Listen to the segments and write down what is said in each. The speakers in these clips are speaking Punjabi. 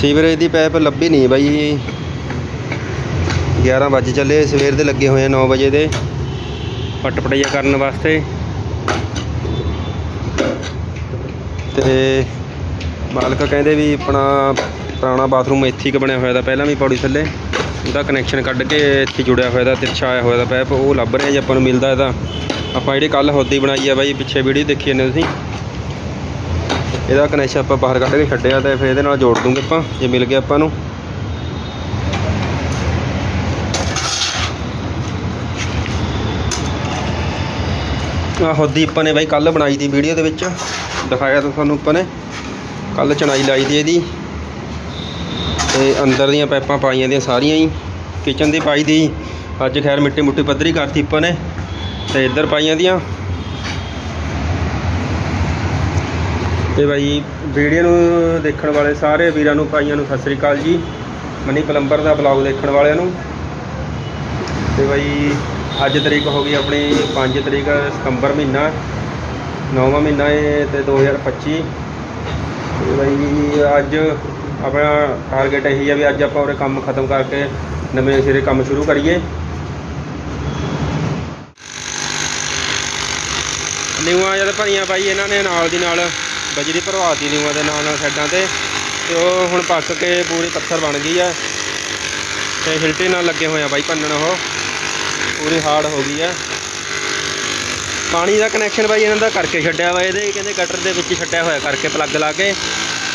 ਸੀਵਰੇਜ ਦੀ ਪਾਈਪ ਲੱਭੀ ਨਹੀਂ ਬਾਈ। 11 ਵਜੇ ਚੱਲੇ, ਸਵੇਰ ਦੇ ਲੱਗੇ ਹੋਏ ਆ 9 ਵਜੇ ਦੇ। ਪੱਟ ਪਟਈਆ ਕਰਨ ਵਾਸਤੇ। ਤੇ ਮਾਲਕ ਕਹਿੰਦੇ ਵੀ ਆਪਣਾ ਪੁਰਾਣਾ ਬਾਥਰੂਮ ਇੱਥੇ ਹੀ ਕੁ ਬਣਿਆ ਹੋਇਆ ਦਾ ਪਹਿਲਾਂ ਵੀ ਪੌੜੀ ਥੱਲੇ। ਉਹਦਾ ਕਨੈਕਸ਼ਨ ਕੱਢ ਕੇ ਇੱਥੇ ਜੁੜਿਆ ਹੋਇਆ ਦਾ ਤਿਰਛਾ ਆਇਆ ਹੋਇਆ ਦਾ ਪਾਈਪ ਉਹ ਲੱਭ ਰਿਹਾ ਜੇ ਆਪਾਂ ਨੂੰ ਮਿਲਦਾ ਇਹਦਾ ਆਪਾਂ ਜਿਹੜੀ ਕੱਲ ਹੋਦੀ ਬਣਾਈ ਆ ਬਾਈ, ਪਿੱਛੇ ਵੀਡੀਓ ਦੇਖੀ ਜਾਂਦੇ ਤੁਸੀਂ। ਇਹਦਾ ਕਨੈਕਸ਼ਨ ਆਪਾਂ ਬਾਹਰ ਕੱਢ ਕੇ ਛੱਡਿਆ ਤੇ ਫਿਰ ਇਹਦੇ ਨਾਲ ਜੋੜ ਦੂੰਗੇ ਆਪਾਂ, ਜੇ ਮਿਲ ਗਿਆ ਆਪਾਂ ਨੂੰ। ਆਹ ਹੋਦੀ ਆਪਾਂ ਨੇ ਬਾਈ ਕੱਲ ਬਣਾਈ ਦੀ ਵੀਡੀਓ ਦੇ ਵਿੱਚ। ਦਿਖਾਇਆ ਤਾਂ ਤੁਹਾਨੂੰ ਆਪਾਂ ਨੇ। ਕੱਲ ਚਣਾਈ ਲਾਈ ਦੀ ਇਹਦੀ। ਤੇ ਅੰਦਰ ਦੀਆਂ ਪਾਈਪਾਂ ਪਾਈਆਂ ਦੀਆਂ ਸਾਰੀਆਂ ਹੀ। ਕਿਚਨ ਦੀ ਪਾਈ ਦੀ। ਅੱਜ ਖੈਰ ਮਿੱਟੀ ਮੁੱਟੀ ਪੱਧਰੀ ਕਰਤੀ ਆਪਾਂ ਨੇ। ਤੇ ਇੱਧਰ ਪਾਈਆਂ ਦੀਆਂ। ਤੇ ਬਾਈ ਵੀਡੀਓ ਨੂੰ ਦੇਖਣ ਵਾਲੇ ਸਾਰੇ ਵੀਰਾਂ ਨੂੰ, ਭਾਈਆਂ ਨੂੰ ਸਤਿ ਸ੍ਰੀ ਅਕਾਲ ਜੀ। ਮਨੀ ਪਲੰਬਰ ਦਾ ਬਲੌਗ ਦੇਖਣ ਵਾਲਿਆਂ ਨੂੰ। ਤੇ ਬਾਈ ਅੱਜ ਤਰੀਕ ਹੋ ਗਈ ਆਪਣੀ 5 ਤਰੀਕ, ਸਤੰਬਰ ਮਹੀਨਾ। ਨੌਵਾਂ ਮਹੀਨਾ ਹੈ ਤੇ 2025 ਤੇ ਬਾਈ ਅੱਜ ਆਪਣਾ ਟਾਰਗੇਟ ਇਹੀ ਹੈ ਵੀ ਅੱਜ ਆਪਾਂ ਉਹਦੇ ਕੰਮ ਖਤਮ ਕਰਕੇ ਨਵੇਂ ਸਿਰੇ ਕੰਮ ਸ਼ੁਰੂ ਕਰੀਏ। ਨਿਊਆਂ ਜਦ ਭਰੀਆਂ ਬਾਈ ਇਹਨਾਂ ਨੇ ਨਾਲ ਦੀ ਨਾਲ ਬਜਰੀ ਭਰਵਾਤੀ ਨਿਊਆਂ ਦੇ ਨਾਲ ਨਾਲ ਸਾਈਡਾਂ ਤੇ ਤੇ ਉਹ ਹੁਣ ਪੱਕ ਕੇ ਪੂਰੀ ਪੱਥਰ ਬਣ ਗਈ ਆ। ਤੇ ਹਿਲਟੀ ਨਾਲ ਲੱਗੇ ਹੋਏ ਆ ਬਾਈ ਭੰਨਣ ਉਹ। ਪੂਰੀ ਹਾਰਡ ਹੋ ਗਈ ਆ। ਪਾਣੀ ਦਾ ਕਨੈਕਸ਼ਨ ਬਾਈ ਇਹਨਾਂ ਦਾ ਕਰਕੇ ਛੱਡਿਆ ਵਾ ਇਹਦੇ। ਕਹਿੰਦੇ ਗਟਰ ਦੇ ਵਿੱਚ ਛੱਡਿਆ ਹੋਇਆ ਕਰਕੇ ਪਲੱਗ ਲਾ ਕੇ।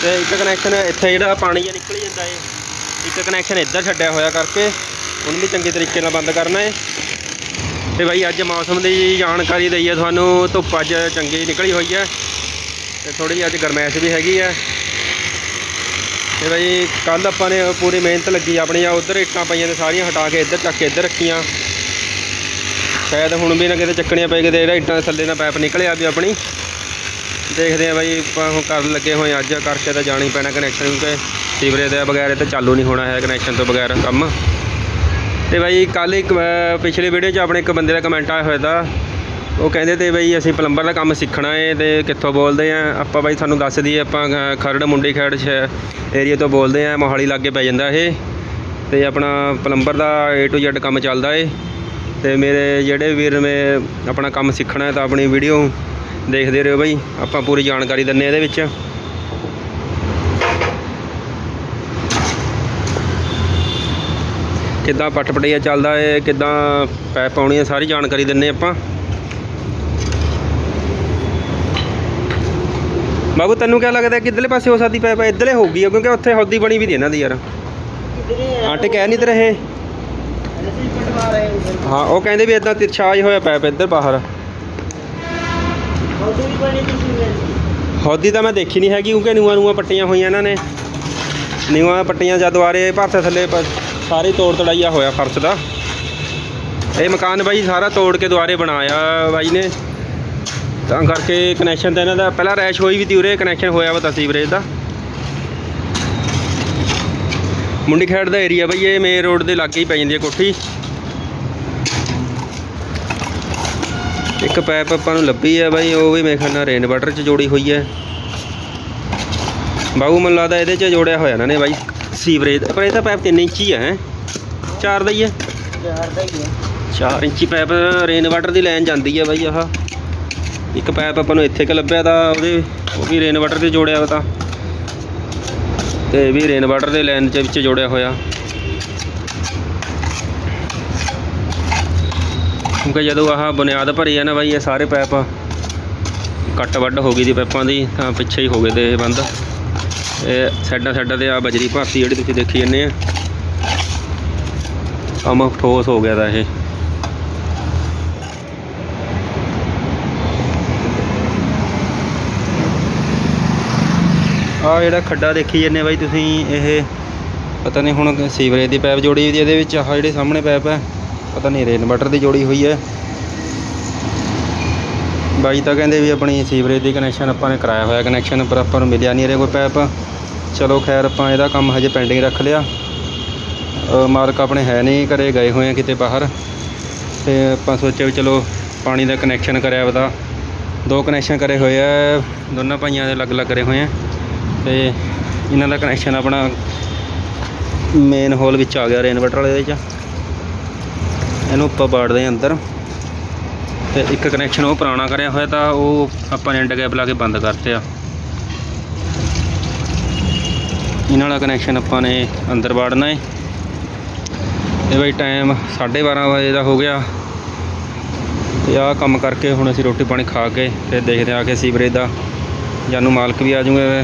ਤੇ ਇੱਕ ਕਨੈਕਸ਼ਨ ਇੱਥੇ ਜਿਹੜਾ ਪਾਣੀ ਜਿਹਾ ਨਿਕਲ ਜਾਂਦਾ ਏ। ਇੱਕ ਕਨੈਕਸ਼ਨ ਇੱਧਰ ਛੱਡਿਆ ਹੋਇਆ ਕਰਕੇ। ਉਹਨੂੰ ਵੀ ਚੰਗੇ ਤਰੀਕੇ ਨਾਲ ਬੰਦ ਕਰਨਾ ਏ। ਤੇ ਬਾਈ ਅੱਜ ਮੌਸਮ ਦੀ ਜਾਣਕਾਰੀ ਦਈਏ ਤੁਹਾਨੂੰ। ਧੁੱਪ ਅੱਜ ਚੰਗੀ ਨਿਕਲੀ ਹੋਈ ਹੈ ਤੇ ਥੋੜੀ ਜਿਹੀ ਅੱਜ ਗਰਮੈਸ਼ ਵੀ ਹੈਗੀ ਹੈ ਤੇ ਬਾਈ ਕੱਲ ਆਪਾਂ ਨੇ ਪੂਰੀ ਮਿਹਨਤ ਲੱਗੀ ਆਪਣੀ ਆ ਉਧਰ ਇੱਟਾਂ ਪਈਆਂ ਨੇ ਸਾਰੀਆਂ ਹਟਾ ਕੇ ਇੱਧਰ ਚੱਕ ਕੇ ਇੱਧਰ ਰੱਖੀਆਂ। ਸ਼ਾਇਦ ਹੁਣ ਵੀ ਨਾ ਕਿਤੇ ਚੱਕਣੀਆਂ ਪਏ ਕਿਤੇ ਜਿਹੜਾ ਇੱਟਾਂ ਦੇ ਥੱਲੇ ਨਾਲ ਪਾਈਪ ਨਿਕਲਿਆ ਵੀ ਆਪਣੀ। ਦੇਖਦੇ ਆ ਬਾਈ ਆਪਾਂ ਹੁਣ ਕਰਨ ਲੱਗੇ ਹੋਏ ਅੱਜ ਕਰਕੇ ਤਾਂ ਜਾਣੀ ਪੈਣਾ ਕਨੈਕਸ਼ਨ ਕਿਉਂਕਿ ਸੀਵਰੇਜ ਦੇ ਬਗੈਰ ਤਾਂ ਚਾਲੂ ਨਹੀਂ ਹੋਣਾ ਹੈ ਕਨੈਕਸ਼ਨ ਤੋਂ ਬਗੈਰ ਕੰਮ। ਤੇ ਬਾਈ ਕੱਲ ਇੱਕ ਅਹ, ਪਿਛਲੇ ਵੀਡੀਓ 'ਚ ਆਪਣੇ ਇੱਕ ਬੰਦੇ ਦਾ ਕਮੈਂਟ ਆਇਆ ਹੋਇਆ ਤਾ। ਉਹ ਕਹਿੰਦੇ ਤੇ ਬਈ ਅਸੀਂ ਪਲੰਬਰ ਦਾ ਕੰਮ ਸਿੱਖਣਾ ਏ ਤੇ ਕਿੱਥੋਂ ਬੋਲਦੇ ਆ? ਆਪਾਂ ਬਾਈ ਤੁਹਾਨੂੰ ਦੱਸ ਦਈਏ, ਆਪਾਂ ਖਰੜ, ਮੁੰਡੀ ਖੇੜ ਏਰੀਆ ਤੋਂ ਬੋਲਦੇ ਆ, ਮੋਹਾਲੀ ਲਾਗੇ ਪੈ ਜਾਂਦਾ ਇਹ। ਤੇ ਆਪਣਾ ਪਲੰਬਰ ਦਾ A to Z ਕੰਮ ਚੱਲਦਾ ਏ। ਤੇ ਮੇਰੇ ਜਿਹੜੇ ਵੀਰ ਨੇ ਆਪਣਾ ਕੰਮ ਸਿੱਖਣਾ ਹੈ ਤਾਂ ਆਪਣੀ ਵੀਡੀਓ ਦੇਖਦੇ ਰਹੋ ਬਾਈ। ਆਪਾਂ ਪੂਰੀ ਜਾਣਕਾਰੀ ਦਿੰਨੇ ਇਹਦੇ ਵਿੱਚ। ਕਿੱਦਾਂ ਪੱਟ ਪਟਈਆ ਚੱਲਦਾ ਏ, ਕਿੱਦਾਂ ਪੈਪ ਪਾਉਣੀ ਹੈ ਸਾਰੀ ਜਾਣਕਾਰੀ ਦਿੰਨੇ ਆਪਾਂ। ਬਾਬੂ ਤੈਨੂੰ ਕੀ ਲੱਗਦਾ ਕਿੱਧਰਲੇ ਪਾਸੇ ਹੋ ਸਕਦੀ ਪੈਪ ਇੱਧਰਲੇ ਹੋਊਗੀ ਕਿਉਂਕਿ ਉੱਥੇ ਹੌਦੀ ਬਣੀ ਵੀ ਦੀ ਇਹਨਾਂ ਦੀ ਯਾਰ। ਆਂਟੇ ਕਹਿ ਨਹੀਂ ਤੇ ਰਹੇ। ਹਾਂ ਉਹ ਕਹਿੰਦੇ ਵੀ ਇਦਾਂ ਤਿਰਛਾਜ ਹੋਇਆ ਪੈਪ ਇੱਧਰ ਬਾਹਰ। ਹੌਦੀ ਤਾਂ ਮੈਂ ਦੇਖੀ ਨਹੀਂ ਹੈਗੀ ਕਿਉਂਕਿ ਨਿਊਆਂ ਨੂਆਂ ਪੱਟੀਆਂ ਹੋਈਆਂ ਇਹਨਾਂ ਨੇ। ਨਿਊਆਂ ਪੱਟੀਆਂ ਜਾਂ ਦੁਆਰੇ ਭਰਥੇ ਥੱਲੇ ਸਾਰੀ ਤੋੜ ਤੜਾਈਆ ਹੋਇਆ ਫਰਸ਼ ਦਾ। ਇਹ ਮਕਾਨ ਬਾਈ ਸਾਰਾ ਤੋੜ ਕੇ ਦੁਆਰੇ ਬਣਾਇਆ ਬਾਈ ਨੇ। ਤਾਂ ਕਰਕੇ ਕਨੈਕਸ਼ਨ ਤਾਂ ਇਹਨਾਂ ਦਾ ਪਹਿਲਾਂ ਰੈਸ਼ ਹੋਈ ਵੀ ਤੀ ਉਰੇ ਕਨੈਕਸ਼ਨ ਹੋਇਆ ਵਾ ਤਾਂ ਸੀਵਰੇਜ ਦਾ। ਮੁੰਡੀ ਖੇੜ ਦਾ ਏਰੀਆ ਬਈ ਇਹ ਮੇਨ ਰੋਡ ਦੇ ਲਾਗੇ ਹੀ ਪੈ ਜਾਂਦੀ ਹੈ ਕੋਠੀ। ਇੱਕ ਪਾਈਪ ਆਪਾਂ ਨੂੰ ਲੱਭੀ ਹੈ ਬਾਈ ਉਹ ਵੀ ਮੇਰੇ ਖਿਆਲ ਨਾਲ ਰੇਨ ਵਾਟਰ 'ਚ ਜੋੜੀ ਹੋਈ ਹੈ ਬਾਬੂ ਮੈਨੂੰ ਲੱਗਦਾ ਇਹਦੇ 'ਚ ਜੋੜਿਆ ਹੋਇਆ ਇਹਨਾਂ ਨੇ ਬਾਈ ਸੀਵਰੇਜ ਪਰ ਇਹ ਤਾਂ ਪਾਈਪ 3 ਇੰਚੀ ਹੈ ਹੈਂ? ਚਾਰ ਦਾ ਹੀ ਹੈ 4 ਇੰਚੀ ਪਾਈਪ ਰੇਨ ਵਾਟਰ ਦੀ ਲਾਈਨ ਜਾਂਦੀ ਹੈ ਬਾਈ ਆਹ। ਇੱਕ ਪਾਈਪ ਆਪਾਂ ਨੂੰ ਇੱਥੇ ਕ ਲੱਭਿਆ ਤਾਂ ਉਹਦੇ ਉਹ ਵੀ ਰੇਨ ਵਾਟਰ ਤੇ ਜੋੜਿਆ ਵਾ ਤਾਂ। ਤੇ ਇਹ ਵੀ ਰੇਨ ਵਾਟਰ ਦੇ ਲਾਈਨ ਦੇ ਵਿੱਚ ਜੋੜਿਆ ਹੋਇਆ। ਕਿਉਂਕਿ ਜਦੋਂ ਆਹ ਬੁਨਿਆਦ ਭਰੀ ਆ ਨਾ ਬਾਈ, ਇਹ ਸਾਰੇ ਪਾਈਪ ਕੱਟ ਵੱਢ ਹੋ ਗਈ ਦੀ ਪਾਈਪਾਂ ਦੀ, ਤਾਂ ਪਿੱਛੇ ਹੀ ਹੋ ਗਏ ਤੇ ਇਹ ਬੰਦ। ਇਹ ਸਾਈਡਾਂ ਸਾਈਡਾਂ ਤੇ ਆ ਬਜਰੀ ਭਾਰਤੀ ਜਿਹੜੀ ਤੁਸੀਂ ਦੇਖੀ ਜੰਨੇ ਆ। ਕੰਮ ਠੋਸ ਹੋ ਗਿਆ ਦਾ ਇਹ। ਆ ਜਿਹੜਾ ਖੱਡਾ ਦੇਖੀ ਜੰਨੇ ਬਾਈ ਤੁਸੀਂ, ਇਹ ਪਤਾ ਨਹੀਂ ਹੁਣ ਸੀਵਰੇਜ ਦੀ ਪਾਈਪ ਜੋੜੀ ਹੋਈ ਇਹਦੇ ਵਿੱਚ, ਆਹ ਜਿਹੜੇ ਸਾਹਮਣੇ ਪਾਈਪ ਹੈ ਪਤਾ ਨਹੀਂ ਰੇਨ ਵਾਟਰ ਦੀ ਜੋੜੀ ਹੋਈ ਹੈ ਬਾਈ ਤਾਂ ਕਹਿੰਦੇ ਵੀ ਆਪਣੀ ਸੀਵਰੇਜ ਦੀ ਕਨੈਕਸ਼ਨ ਆਪਾਂ ਨੇ ਕਰਾਇਆ ਹੋਇਆ ਕਨੈਕਸ਼ਨ ਪਰ ਆਪਾਂ ਨੂੰ ਮਿਲਿਆ ਨਹੀਂ ਰੇ ਕੋਈ ਪਾਈਪ ਚਲੋ ਖੈਰ ਆਪਾਂ ਇਹਦਾ ਕੰਮ ਹਜੇ ਪੈਂਡਿੰਗ ਰੱਖ ਲਿਆ। ਮਾਲਕ ਆਪਣੇ ਹੈ ਨਹੀਂ, ਘਰੇ ਗਏ ਹੋਏ ਆ ਕਿਤੇ ਬਾਹਰ। ਤੇ ਆਪਾਂ ਸੋਚਿਆ ਵੀ ਚਲੋ ਪਾਣੀ ਦਾ ਕਨੈਕਸ਼ਨ ਕਰਿਆ ਵਦਾ ਦੋ ਕਨੈਕਸ਼ਨ ਕਰੇ ਹੋਏ ਆ, ਦੋਨਾਂ ਭਾਈਆਂ ਦੇ ਅਲੱਗ-ਅਲੱਗ ਕਰੇ ਹੋਏ ਆ। ਤੇ ਇਹਨਾਂ ਦਾ ਕਨੈਕਸ਼ਨ ਆਪਣਾ ਮੇਨ ਹੋਲ ਵਿੱਚ ਆ ਗਿਆ ਰੇਨ ਇਨਵਰਟਰ ਵਾਲੇ ਦੇ ਚ ਇਹਨੂੰ ਆਪਾਂ ਬਾੜਦੇ ਆ ਅੰਦਰ। ਤੇ ਇੱਕ ਕਨੈਕਸ਼ਨ ਉਹ ਪੁਰਾਣਾ ਕਰਿਆ ਹੋਇਆ ਤਾਂ ਉਹ ਆਪਾਂ ਨੇ ਐਂਡ ਗੈਪ ਲਾ ਕੇ ਬੰਦ ਕਰਤੇ ਆ। ਇਹਨਾਂ ਵਾਲਾ ਕਨੈਕਸ਼ਨ ਆਪਾਂ ਨੇ ਅੰਦਰ ਵਾੜਨਾ ਹੈ ਇਹ ਬਈ ਟਾਈਮ 12:30 ਵਜੇ ਦਾ ਹੋ ਗਿਆ। ਤੇ ਆਹ ਕੰਮ ਕਰਕੇ ਹੁਣ ਅਸੀਂ ਰੋਟੀ ਪਾਣੀ ਖਾ ਕੇ ਤੇ ਦੇਖਦੇ ਆ ਕੇ ਸੀਵਰੇਜ ਦਾ। ਜਾਨੂੰ ਮਾਲਕ ਵੀ ਆ ਜਾਊਗੇ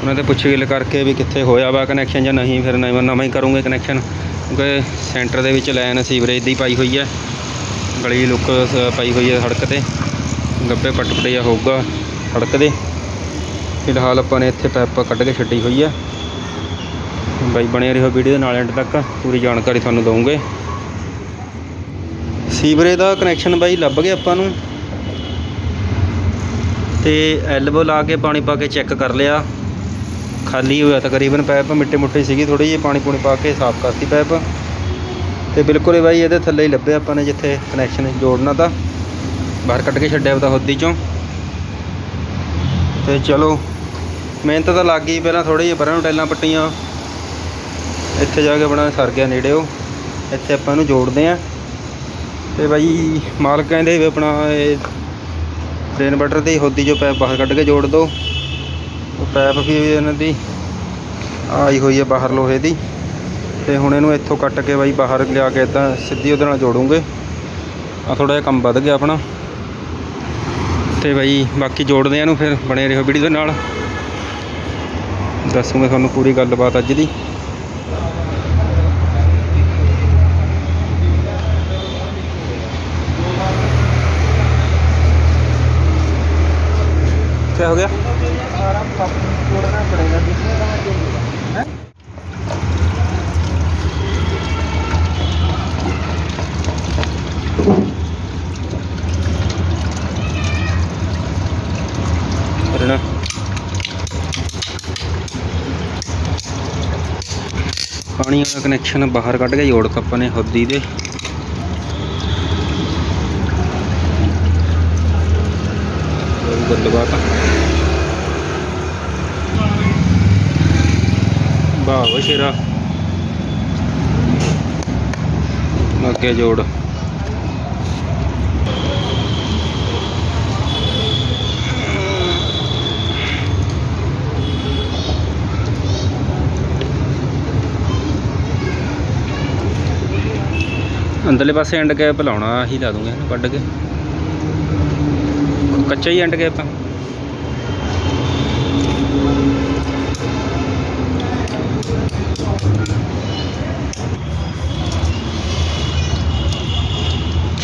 ਉਹਨਾਂ ਤੇ ਪੁੱਛ ਗਿੱਲ ਕਰਕੇ ਵੀ ਕਿੱਥੇ ਹੋਇਆ ਵਾ ਕਨੈਕਸ਼ਨ ਜਾਂ ਨਹੀਂ, ਫਿਰ ਨਵਾਂ ਨਵਾਂ ਹੀ ਕਰੂੰਗੇ ਕਨੈਕਸ਼ਨ ਕਿਉਂਕਿ ਸੈਂਟਰ ਦੇ ਵਿੱਚ ਲਾਈਨ ਸੀਵਰੇਜ ਦੀ ਪਾਈ ਹੋਈ ਹੈ। ਗਲੀ ਲੁੱਕ ਪਾਈ ਹੋਈ ਹੈ ਸੜਕ ਤੇ। ਗੱਬੇ ਪੱਟ ਪਟਿਆ ਹੋਊਗਾ ਸੜਕ ਦੇ। ਫਿਲਹਾਲ ਆਪਾਂ ਨੇ ਇੱਥੇ ਪਾਈਪ ਕੱਢ ਕੇ ਛੱਡੀ ਹੋਈ ਹੈ। ਬਾਈ ਬਣੇ ਰਹੋ ਵੀਡੀਓ ਦੇ ਨਾਲ ਐਂਡ ਤੱਕ। ਪੂਰੀ ਜਾਣਕਾਰੀ ਤੁਹਾਨੂੰ ਦਵਾਂਗੇ ਸੀਵਰੇਜ ਦਾ ਕਨੈਕਸ਼ਨ ਬਾਈ ਲੱਭ ਗਿਆ ਆਪਾਂ ਨੂੰ। ਤੇ ਐਲਬੋ ਲਾ ਕੇ ਪਾਣੀ ਪਾ ਕੇ ਚੈੱਕ ਕਰ ਲਿਆ। ਖਾਲੀ ਹੋਇਆ ਤਕਰੀਬਨ ਪੈਪ, ਮਿੱਟੇ ਮੁੱਟੇ ਸੀਗੀ ਥੋੜੀ ਜਿਹੀ ਪਾਣੀ ਪੂਣੀ ਪਾ ਕੇ ਸਾਫ਼ ਕਰਤੀ ਪੈਪ। ਤੇ ਬਿਲਕੁਲ ਹੀ ਬਾਈ, ਇਹਦੇ ਥੱਲੇ ਹੀ ਲੱਭਿਆ ਆਪਾਂ ਨੇ ਜਿੱਥੇ ਕਨੈਕਸ਼ਨ ਜੋੜਨਾ ਤਾਂ। ਬਾਹਰ ਕੱਢ ਕੇ ਛੱਡਿਆ ਉਹਦਾ ਹੁੱਦੀ ਚੋਂ। ਤੇ ਚਲੋ, ਮਿਹਨਤ ਤਾਂ ਲੱਗ ਗਈ ਪਹਿਲਾਂ ਥੋੜੀ ਜਿਹੀ, ਪਰਾਂ ਨੂੰ ਟੈਲਾਂ ਪੱਟੀਆਂ। ਇੱਥੇ ਜਾ ਕੇ ਆਪਣਾ ਸਰ ਗਿਆ ਨੇੜੇ ਉਹ ਇੱਥੇ ਆਪਾਂ ਇਹਨੂੰ ਜੋੜਦੇ ਆਂ। ਤੇ ਬਾਈ, ਮਾਲਕ ਕਹਿੰਦੇ ਵੀ ਆਪਣਾ ਇਹ ਰੇਨ ਬਟਰ ਦੀ ਹੋਦੀ ਜੋ ਪੈਪ ਬਾਹਰ ਕੱਢ ਕੇ ਜੋੜ ਦਿਓ ਪੈਪ ਵੀ ਇਹਨਾਂ ਦੀ, ਆਈ ਹੋਈ ਹੈ ਬਾਹਰ ਲੋਹੇ ਦੀ। ਤੇ ਹੁਣ ਇਹਨੂੰ ਇੱਥੋਂ ਕੱਟ ਕੇ ਬਾਈ ਬਾਹਰ ਲਿਆ ਕੇ ਇਦਾਂ ਸਿੱਧੀ ਉਹਦੇ ਨਾਲ ਜੋੜੂਗੇ। ਆ ਥੋੜਾ ਜਿਹਾ ਕੰਮ ਵੱਧ ਗਿਆ ਆਪਣਾ। ਤੇ ਬਾਈ ਬਾਕੀ ਜੋੜਦੇ ਆ ਇਹਨੂੰ ਫਿਰ ਬਣੇ ਰਹੋ ਵੀਡੀਓ ਦੇ ਨਾਲ। ਦੱਸੂਗਾ ਤੁਹਾਨੂੰ ਪੂਰੀ ਗੱਲਬਾਤ ਅੱਜ ਦੀ। ਕੀ ਹੋ ਗਿਆ? ਕਰਨਾ ਪਾਣੀ ਵਾਲਾ ਕਨੈਕਸ਼ਨ ਬਾਹਰ ਕੱਢ ਕੇ ਜੋੜ ਤਾ ਆਪਾਂ ਨੇ ਹੁੱਦੀ ਦੇ। ਗੱਲਬਾਤ ਆ। ਸ਼ੇਰਾ। ਅੱਗੇ ਜੋੜ। ਅੰਦਰਲੇ ਪਾਸੇ ਐਂਡ ਕੈਪ ਲਾਉਣਾ ਆਹੀ ਲਾ ਦੂੰਗੇ, ਕੱਢ ਕੇ। ਕੱਚਾ ਹੀ ਐਂਡ ਕੈਪ ਆ।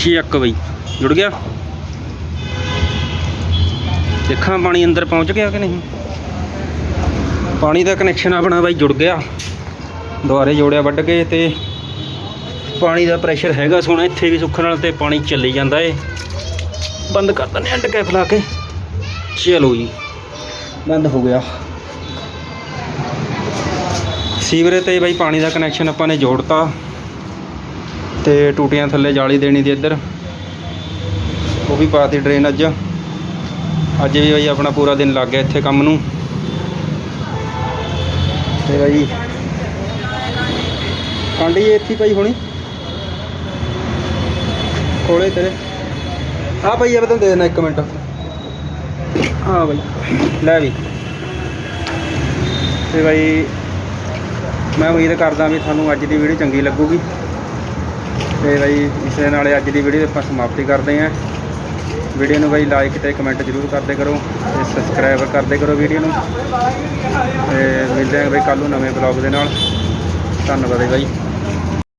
ਚੱਕ ਬਈ। ਜੁੜ ਗਿਆ? ਦੇਖਾਂ ਪਾਣੀ ਅੰਦਰ ਪਹੁੰਚ ਗਿਆ ਕਿ ਨਹੀਂ। ਪਾਣੀ ਦਾ ਕਨੈਕਸ਼ਨ ਆਪਣਾ ਬਾਈ ਜੁੜ ਗਿਆ। ਦੁਬਾਰੇ ਜੋੜਿਆ ਵੱਢ ਕੇ ਤੇ ਪਾਣੀ ਦਾ ਪ੍ਰੈਸ਼ਰ ਹੈਗਾ ਸੋਹਣਾ, ਇੱਥੇ ਵੀ ਸੁੱਖ ਨਾਲ ਤੇ ਪਾਣੀ ਚੱਲੀ ਜਾਂਦਾ ਏ। ਬੰਦ ਕਰ ਦਿੰਦੇ ਐਂਡ ਕੈਪ ਲਾ ਕੇ। ਚਲੋ ਜੀ, ਬੰਦ ਹੋ ਗਿਆ। ਸੀਵਰੇ ਤੇ ਬਾਈ ਪਾਣੀ ਦਾ ਕਨੈਕਸ਼ਨ ਆਪਾਂ ਨੇ ਜੋੜਤਾ। ਤੇ ਟੂਟੀਆਂ ਥੱਲੇ ਜਾਲੀ ਦੇਣੀ ਦੀ ਇੱਧਰ। ਉਹ ਵੀ ਪਾਤੀ ਡਰੇਨ ਅੱਜ। ਅੱਜ ਵੀ ਬਾਈ ਆਪਣਾ ਪੂਰਾ ਦਿਨ ਲੱਗ ਗਿਆ ਇੱਥੇ ਕੰਮ ਨੂੰ। ਤੇ ਬਾਈ ਕਾਂਡੀ ਇੱਥੇ ਹੀ ਪਈ ਹੋਣੀ। ਕੋਲੇ ਤੇਰੇ। ਆ ਭਈ ਇਹ ਬਤਨ ਦੇ ਦੇਣਾ ਇੱਕ ਮਿੰਟ। ਹਾਂ ਬਾਈ, ਲੈ ਵੀ। ਤੇ ਬਾਈ ਮੈਂ ਉਮੀਦ ਕਰਦਾ ਵੀ ਤੁਹਾਨੂੰ ਅੱਜ ਦੀ ਵੀਡੀਓ ਚੰਗੀ ਲੱਗੂਗੀ। ਤੇ ਬਾਈ, ਇਸ ਦੇ ਨਾਲ ਅੱਜ ਦੀ ਵੀਡੀਓ ਆਪਾਂ ਸਮਾਪਤੀ ਕਰਦੇ ਹਾਂ। ਵੀਡੀਓ ਨੂੰ ਬਾਈ ਲਾਈਕ ਤੇ ਕਮੈਂਟ ਜ਼ਰੂਰ ਕਰਦੇ ਕਰੋ ਤੇ ਸਬਸਕ੍ਰਾਈਬ ਕਰਦੇ ਕਰੋ ਵੀਡੀਓ ਨੂੰ। ਤੇ ਮਿਲਦੇ ਹਾਂ ਬਾਈ ਕੱਲ ਨੂੰ ਨਵੇਂ ਬਲੌਗ ਦੇ ਨਾਲ। ਧੰਨਵਾਦ ਹੈ ਬਾਈ।